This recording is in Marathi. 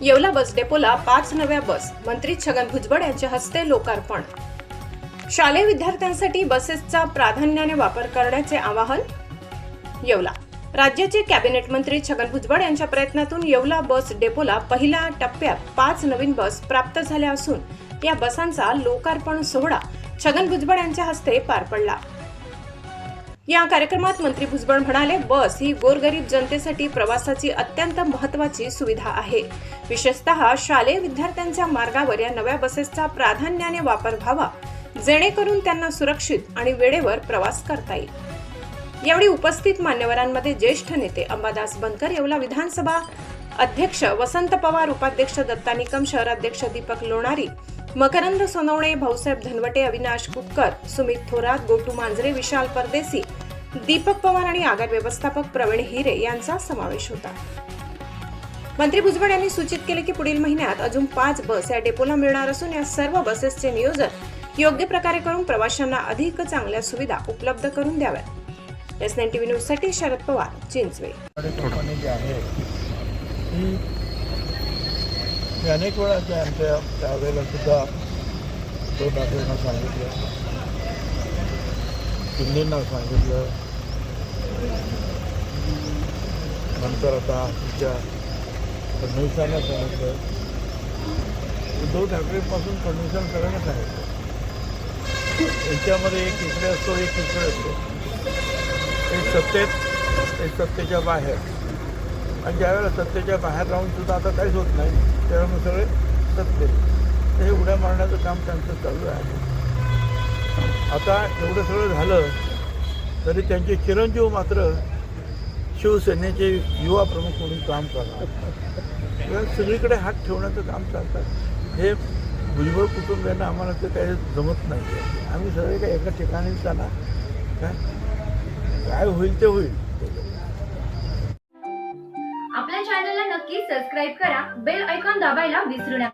येवला बस डेपोला पाच नव्या बस मंत्री छगन भुजबळ यांच्या हस्ते लोकार्पण. शालेय विद्यार्थ्यांसाठी बसेसचा प्राधान्याने वापर करण्याचे आवाहन येवला. राज्याचे कॅबिनेट मंत्री छगन भुजबळ यांच्या प्रयत्नातून येवला बस डेपोला पहिल्या टप्प्यात पाच नवीन बस प्राप्त झाल्या असून या बसांचा लोकार्पण सोहळा छगन भुजबळ यांच्या हस्ते पार पडला. या कार्यक्रमात मंत्री भुजबळ म्हणाले बस ही गोरगरीब जनतेसाठी प्रवासाची अत्यंत महत्वाची सुविधा आहे. विशेषतः शालेय विद्यार्थ्यांच्या मार्गावर या नव्या बसेसचा प्राधान्याने वापर व्हावा जेणेकरून त्यांना सुरक्षित आणि वेळेवर प्रवास करता येईल. यावेळी उपस्थित मान्यवरांमध्ये ज्येष्ठ नेते अंबादास बनकर येवला विधानसभा अध्यक्ष वसंत पवार उपाध्यक्ष दत्ता निकम शहराध्यक्ष दीपक लोणारी मकरंद सोनवणे भाऊसाहेब धनवटे अविनाश कुटकर सुमित थोरात गोटू मांजरे विशाल परदेसी दीपक पवार आणि आगार व्यवस्थापक प्रवीण हिरे यांचा समावेश होता. मंत्री भुजबळ यांनी सूचित केले की पुढील महिन्यात अजून पाच बस या डेपोला मिळणार असून या सर्व बसेसचे नियोजन योग्य प्रकारे करून प्रवाशांना अधिक चांगल्या सुविधा उपलब्ध करून द्याव्यात. एस नाईन टीव्ही न्यूजसाठी शरद पवार चिंचवे. मी अनेक वेळा ते आमच्या त्यावेळेला सुद्धा तो ठाकरेंना सांगितलं. शिंदेंना सांगितलं. नंतर आता तुमच्या फडणवीसांना सांगितलं उद्धव ठाकरेपासून फडणवीसांना सगळ्यांना सांगितलं यांच्यामध्ये एक इकडे असतो एक इकडे असतो. एक सत्तेत एक सत्तेच्या बाहेर. आणि ज्यावेळेला सत्तेच्या बाहेर राहून सुद्धा आता काहीच होत नाही त्यावेळेला सगळे सत्ते हे उड्या मारण्याचं काम त्यांचं चालू आहे. आता एवढं सगळं झालं तरी त्यांचे चिरंजीव मात्र शिवसेनेचे युवा प्रमुख म्हणून काम करणार. किंवा सगळीकडे हात ठेवण्याचं काम चालतात. हे भुजबळ कुटुंबियांना आम्हाला ते काही जमत नाही. आम्ही सगळे काही एका ठिकाणीच चाला. काय? काय होईल ते होईल. आपल्या चॅनलला नक्की सबस्क्राईब करा. बेल ऐकॉन दाबायला विसरू नका.